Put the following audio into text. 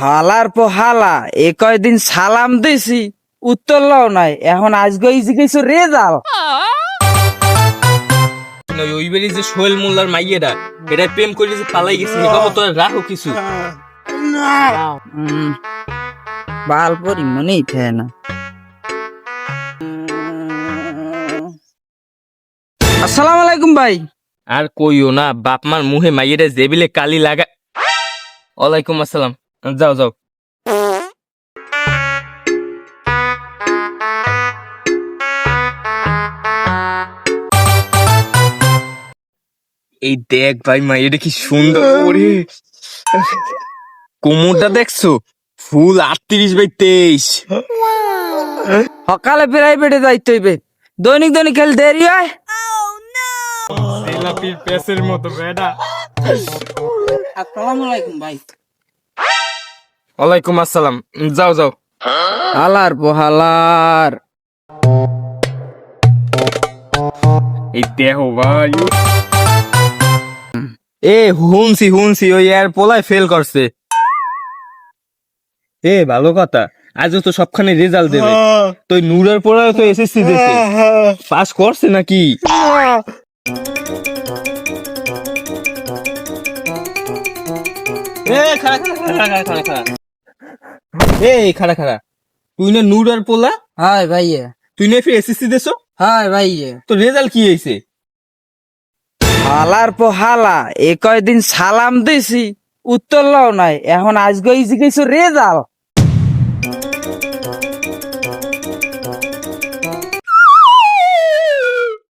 হালার পর হালা এ কয়দিন সালাম দিছি উত্তর লও নাই এখন আজকে ইজি কিছু রেজাল ওই বেরি যে সোহেল মোল্লার মাইয়েরা এটা প্রেম করে যে পালাই গেছে বাবা রাখো কিছু। বাল পরি মনেই থাকে না। আসসালামু আলাইকুম ভাই। আর কইও না বাপ মার মুহে মাইয়েরা জেবিলে কালি লাগা ওয়ালাইকুম আসসালাম। যাও যাও। এই দেখ ভাই মা এটা কি সুন্দর ওরে। কোমরটা দেখছ? ফুল আটত্রিশ বাই তেইশ। সকালে প্রাইভেটে যাইতে হইবে। দৈনিক দৈনিক খেল দেরি হয়? পেসের মতো বেটা আসসালামু আলাইকুম ভাই। ওয়ালাইকুম আসসালাম। যাও যাও। হালার পর হালার। এই দেহ ভাই এ হুনছি হুনছি ওই এর পোলায় ফেল করছে। এ ভালো কথা। আজও তো সবখানে রেজাল্ট দেবে। তো নূরের পোলায় তো এসএসসি দিয়েছে পাস করছে নাকি? এ খাড়া খাড়া খাড়া খাড়া এই খাড়া খাড়া। তুই না নূরের পোলা? হাই ভাইয়ে। তুই না ফির এসএসসি দেছো? হাই ভাইয়া। তো রেজাল্ট কি হইছে হালার পো হালা এ কয়দিন সালাম দিছি উত্তর লও নাই এখন আজকে ইজি কিছু রেজাল